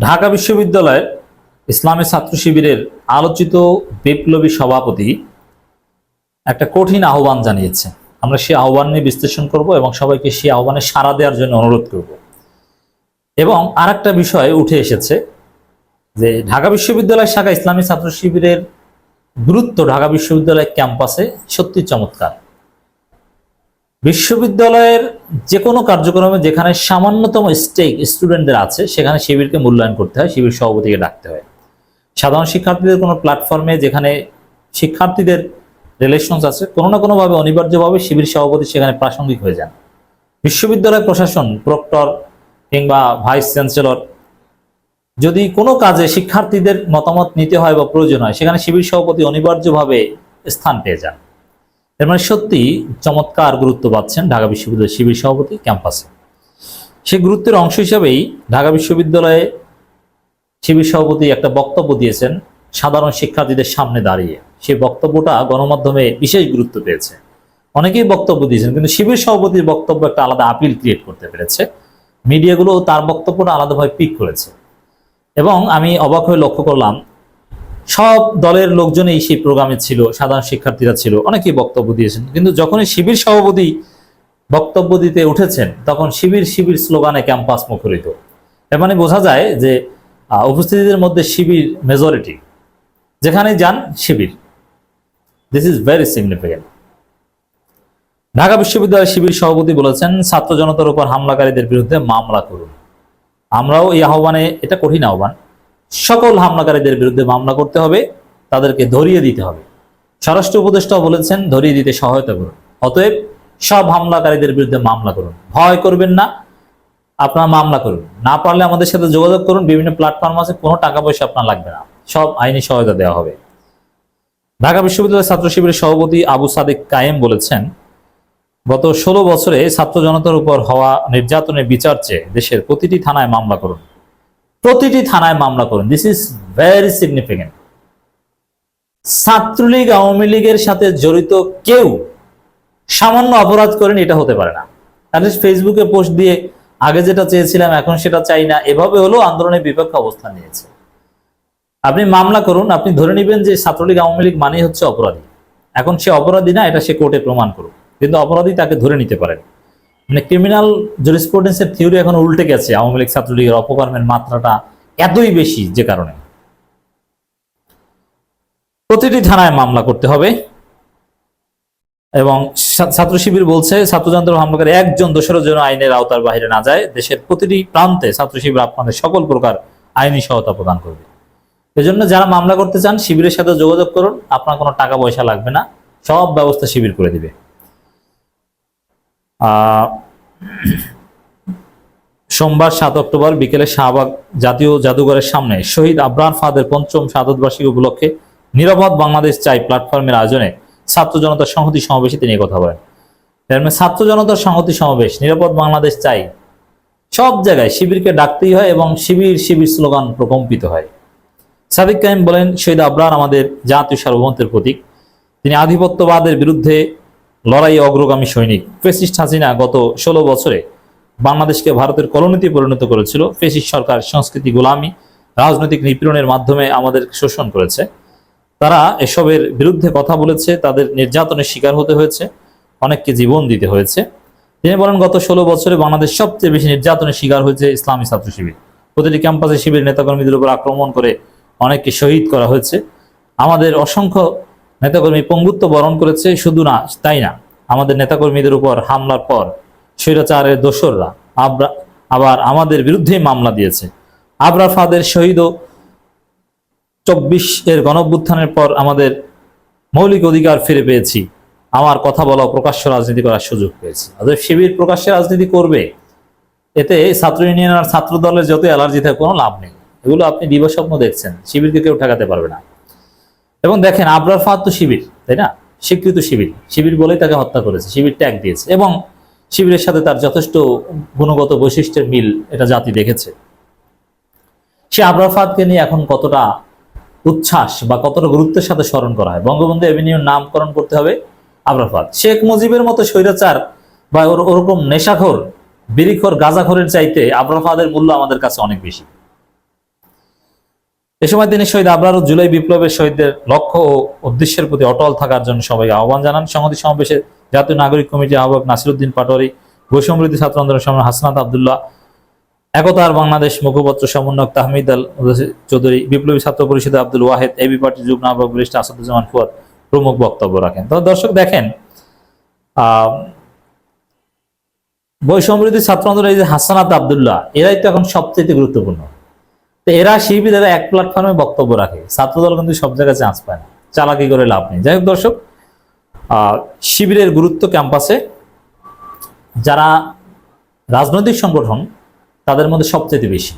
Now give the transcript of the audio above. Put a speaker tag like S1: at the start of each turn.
S1: ঢাকা বিশ্ববিদ্যালয়ের ইসলামী ছাত্র শিবিরের আলোচিত বিপ্লবী সভাপতি একটা কঠিন আহ্বান জানিয়েছে। আমরা সেই আহ্বান নিয়ে বিশ্লেষণ করব এবং সবাইকে সেই আহ্বানে সাড়া দেওয়ার জন্য অনুরোধ করব। এবং আর একটা বিষয় উঠে এসেছে যে ঢাকা বিশ্ববিদ্যালয় শাখা ইসলামী ছাত্র শিবিরের গুরুত্ব ঢাকা বিশ্ববিদ্যালয় ক্যাম্পাসে সত্যি চমৎকার। বিশ্ববিদ্যালয়ের যে কোনো কার্যক্রমে যেখানে সামান্যতম স্টেক স্টুডেন্টদের আছে, সেখানে শিবিরকে মূল্যায়ন করতে হয়, শিবির সভাপতিকে ডাকতে হয়। সাধারণ শিক্ষার্থীদের কোনো প্ল্যাটফর্মে যেখানে শিক্ষার্থীদের রিলেশনস আছে, কোনো না কোনোভাবে অনিবার্যভাবে শিবির সভাপতি সেখানে প্রাসঙ্গিক হয়ে যান। বিশ্ববিদ্যালয় প্রশাসন, প্রক্টর কিংবা ভাইস চ্যান্সেলর, যদি কোনো কাজে শিক্ষার্থীদের মতামত নিতে হয় বা প্রয়োজন হয়, সেখানে শিবির সভাপতি অনিবার্যভাবে স্থান পেয়ে যান। এর মানে সত্যি চমৎকার গুরুত্ব পাচ্ছেন ঢাকা বিশ্ববিদ্যালয়ের শিবির সভাপতি ক্যাম্পাসে। সেই গুরুত্বের অংশ হিসাবেই ঢাকা বিশ্ববিদ্যালয়ে শিবির সভাপতি একটা বক্তব্য দিয়েছেন সাধারণ শিক্ষার্থীদের সামনে দাঁড়িয়ে। সেই বক্তব্যটা গণমাধ্যমে বিশেষ গুরুত্ব পেয়েছে। অনেকেই বক্তব্য দিয়েছেন, কিন্তু শিবির সভাপতির বক্তব্য একটা আলাদা আপিল ক্রিয়েট করতে পেরেছে। মিডিয়াগুলো তার বক্তব্যটা আলাদাভাবে পিক করেছে। এবং আমি অবাক হয়ে লক্ষ্য করলাম সব দলের লোকজনই সেই প্রোগ্রামে ছিল, সাধারণ শিক্ষার্থীরা ছিল, অনেকেই বক্তব্য দিয়েছেন। কিন্তু যখনই শিবির সভাপতি বক্তব্য দিতে উঠেছেন, তখন শিবির শিবির স্লোগানে ক্যাম্পাস মুখরিত। এর মানে বোঝা যায় যে উপস্থিতিদের মধ্যে শিবির মেজরিটি যেখানে যান, Shibir. This is very significant Dhaka বিশ্ববিদ্যালয়ের শিবির সভাপতি বলেছেন, ছাত্র জনতার উপর হামলাকারীদের বিরুদ্ধে মামলা করুন। আমরাও এই আহ্বানে, এটা কঠিন আহ্বান সকল হামলাকারীদের বিরুদ্ধে মামলা করতে হবে, তাদেরকে ধরিয়ে দিতে হবে। স্বরাষ্ট্র উপদেষ্টাও বলেছেন, ধরিয়ে দিতে সহায়তা করুন। অতএব সব হামলাকারীদের বিরুদ্ধে মামলা করুন। ভয় করবেন না, আপনার মামলা করুন। না পারলে আমাদের সাথে যোগাযোগ করুন, বিভিন্ন প্ল্যাটফর্ম আছে, কোনো টাকা পয়সা আপনার লাগবে না। সব আইনি সহায়তা দেওয়া হবে। ঢাকা বিশ্ববিদ্যালয়ের ছাত্র শিবিরের সভাপতি আবু সাদেক কায়েম বলেছেন, গত ষোলো বছরে ছাত্র জনতার উপর হওয়া নির্যাতনের বিচার চেয়ে দেশের প্রতিটি থানায় মামলা করুন। প্রতিটি থানায় মামলা করুন। This is very significant Chhatra League, Awami লীগের সাথে জড়িত কেউ সামান্য অপরাধ করেন, এটা হতে পারে না। অ্যাটলিস্ট ফেসবুকে পোস্ট দিয়ে আগে যেটা চেয়েছিলাম, এখন সেটা চাই না। এভাবে হলেও আন্দোলনের বিপক্ষে অবস্থান নিয়েছে। আপনি মামলা করুন, আপনি ধরে নেবেন যে ছাত্রলীগ, আওয়ামী লীগ মানেই হচ্ছে অপরাধী। এখন সে অপরাধী না, এটা সে কোর্টে প্রমাণ করুক। কিন্তু অপরাধী তাকে ধরে নিতে পারেন। মানে ক্রিমিনাল জুরিসপ্রুডেন্সের থিওরি এখন উল্টে গেছে, আওয়ামী লীগ ছাত্রলীগের অপকর্মের মাত্রাটা এতই বেশি যে কারণে। প্রতিটি থানায় মামলা করতে হবে। এবং ছাত্র শিবির বলছে ছাত্রযন্ত্র হামলাকারী একজন দোষরের জন্য আইনের আওতার বাইরে না যায়, দেশের প্রতিটি প্রান্তে ছাত্র শিবির আপনাদের সকল প্রকার আইনি সহায়তা প্রদান করবে। এজন্য যারা মামলা করতে চান, শিবিরের সাথে যোগাযোগ করুন, আপনার কোনো টাকা পয়সা লাগবে না, সব ব্যবস্থা শিবির করে দিবে। সোমবার সাত অক্টোবর বিকেলে শাহবাগ জাতীয় জাদুঘরের সামনে শহীদ আবরার ফাদের পঞ্চম শাহাদত উপলক্ষে নিরাপদ বাংলাদেশ চাই প্ল্যাটফর্মের আয়োজনে ছাত্র জনতার সংহতি সমাবেশে তিনি কথা বলেন। মানে ছাত্র জনতার সংহতি সমাবেশ নিরাপদ বাংলাদেশ চাই। সব জায়গায় শিবিরকে ডাকতেই হয় এবং শিবির শিবির স্লোগান প্রকম্পিত হয়। সাদিক কাহিম বলেন, শহীদ আবরার আমাদের জাতীয় সার্বভৌমত্বের প্রতীক। তিনি আধিপত্যবাদের বিরুদ্ধে লড়াই অগ্রগামী সৈনিক ফেসিস্ট হাসিনা গত ষোলো বছরে বাংলাদেশকে ভারতের কলোনিতে পরিণত করেছিল। ফেসিস্ট সরকার সংস্কৃতি গোলামি, রাজনৈতিক নিপীড়নের মাধ্যমে আমাদের শোষণ করেছে। তারা এসবের বিরুদ্ধে কথা বলেছে, তাদের নির্যাতনের শিকার হতে হয়েছে, অনেককে জীবন দিতে হয়েছে। তিনি বলেন, গত ষোলো বছরে বাংলাদেশ সবচেয়ে বেশি নির্যাতনের শিকার হয়েছে ইসলামী ছাত্র শিবির। প্রতিটি ক্যাম্পাসে শিবির নেতাকর্মীদের উপর আক্রমণ করে অনেককে শহীদ করা হয়েছে। আমাদের অসংখ্য নেতাকর্মী পঙ্গুত্ব বরণ করেছে শুধু না, তাই না? আমাদের নেতাকর্মীদের উপর হামলার পর স্বৈরাচারের দোসররা আবরা আবার আমাদের বিরুদ্ধেই মামলা দিয়েছে। আবরা ফাদের শহীদ চব্বিশ এর গণঅভ্যুত্থানের পর আমাদের মৌলিক অধিকার ফিরে পেয়েছি। আমার কথা বলা প্রকাশ্য রাজনীতি করার সুযোগ পেয়েছি। অতএব শিবির প্রকাশ্যে রাজনীতি করবে। এতে ছাত্র ইউনিয়ন আর ছাত্র দলের যত অ্যালার্জি থাকে কোনো লাভ নেই। এগুলো আপনি দিবস্বপ্ন দেখছেন। শিবিরকে কেউ ঠেকাতে পারবে না। এবং দেখেন আবরার ফাহাদ তো শিবির, তাই না? স্বীকৃত শিবির। শিবির বলেই তাকে হত্যা করেছে শিবির ট্যাগ দিয়েছে। এবং শিবিরের সাথে তার যথেষ্ট গুণগত বৈশিষ্ট্যের মিল এটা জাতি দেখেছে। সে আবরার ফাহাদকে নিয়ে এখন কতটা উচ্ছ্বাস বা কতটা গুরুত্বের সাথে স্মরণ করা হয়? বঙ্গবন্ধু এভিনিউর নামকরণ করতে হবে আবরাফাত শেখ মুজিবের মতো স্বৈরাচার বা ওর- ওরকম নেশাখোর, বিড়িখোর, গাঁজাখোরের চাইতে আবরাফাদের মূল্য আমাদের কাছে অনেক বেশি। এ সময় তিনি শহীদ আবরার জুলাই বিপ্লবের শহীদদের লক্ষ্য ও উদ্দেশ্যের প্রতি অটল থাকার জন্য সবাইকে আহ্বান জানান। সংহতি সমাবেশে জাতীয় নাগরিক কমিটির আহ্বায়ক নাসিরুদ্দিন পাটোয়ারি, বৈষম্যবৃদ্ধি ছাত্র আন্দোলন সময় হাসনাত আবদুল্লাহ একতার বাংলাদেশ মুখপত্র সমন্বয়ক তাহমিদ আল চৌধুরী, বিপ্লবী ছাত্র পরিষদের আব্দুল ওয়াহেদ এবি পার্টির যুগ্ম আহ্বায়ক বরিষ্ঠ আসাদুজ্জামান ফুয়াদ প্রমুখ বক্তব্য রাখেন। তো দর্শক দেখেন বৈষম্যবৃদ্ধি ছাত্র আন্দোলন এই যে হাসানাত আবদুল্লাহ, এরাই তো এখন সবচেয়ে গুরুত্বপূর্ণ। তো এরা শিবিরেরা এক প্ল্যাটফর্মে বক্তব্য রাখে। ছাত্রদল কিন্তু সব জায়গায় চান্স পায় না। চালাকি করে লাভ নেই। যাই হোক দর্শক শিবিরের গুরুত্ব ক্যাম্পাসে যারা রাজনৈতিক সংগঠন, তাদের মধ্যে সবচেয়ে বেশি।